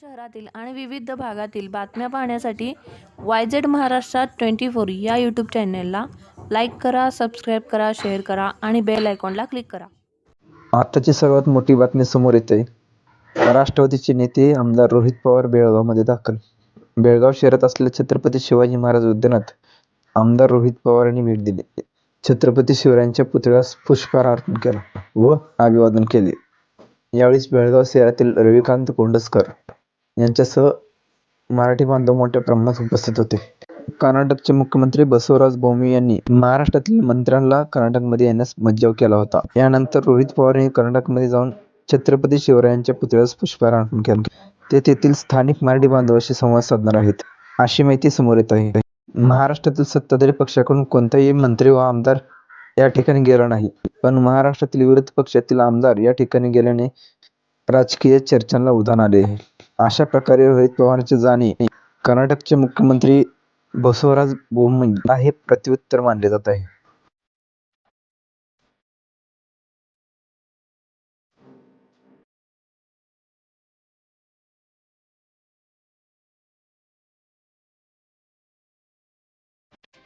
शहरातील आणि विविध भागातील बातम्या पाहण्यासाठी वाय झेड महाराष्ट्रात ट्वेंटी फोर या यूट्यूब चॅनेलला लाईक करा सबस्क्राईब करा शेअर करा आणि बेल आयकॉनला क्लिक करा. आताची सर्वात मोठी बातमी समोर येते. राष्ट्रवादीचे नेते आमदार रोहित पवार बेळगावमध्ये दाखल. बेळगाव शहरात असलेल्या छत्रपती शिवाजी महाराज उद्यानात आमदार रोहित पवार यांनी भेट दिली. छत्रपती शिवरायांच्या पुतळ्यास पुष्पहार अर्पण केला व अभिवादन केले. यावेळी बेळगाव शहरातील रविकांत कोंडसकर यांच्यासह मराठी बांधव मोठ्या प्रमाणात उपस्थित होते. कर्नाटकचे मुख्यमंत्री बसवराज बोमी यांनी महाराष्ट्रातील मंत्र्यांना कर्नाटकमध्ये येण्यास मज्जाव केला होता. यानंतर रोहित पवार यांनी कर्नाटकमध्ये जाऊन छत्रपती शिवरायांच्या पुतळ्यास पुष्पहार अर्पण केला. ते तेथील स्थानिक मराठी बांधवांशी संवाद साधणार आहेत अशी माहिती समोर येत आहे. महाराष्ट्रातील सत्ताधारी पक्षाकडून कोणताही मंत्री व आमदार या ठिकाणी गेला नाही. पण महाराष्ट्रातील विरोधी पक्षातील आमदार या ठिकाणी गेल्याने राजकीय चर्चांना उधाण आले आहे. अशा प्रकारे रोहित पवारांची जाणे कर्नाटकचे मुख्यमंत्री बसवराज बोम्मई हे प्रत्युत्तर मानले जात आहे.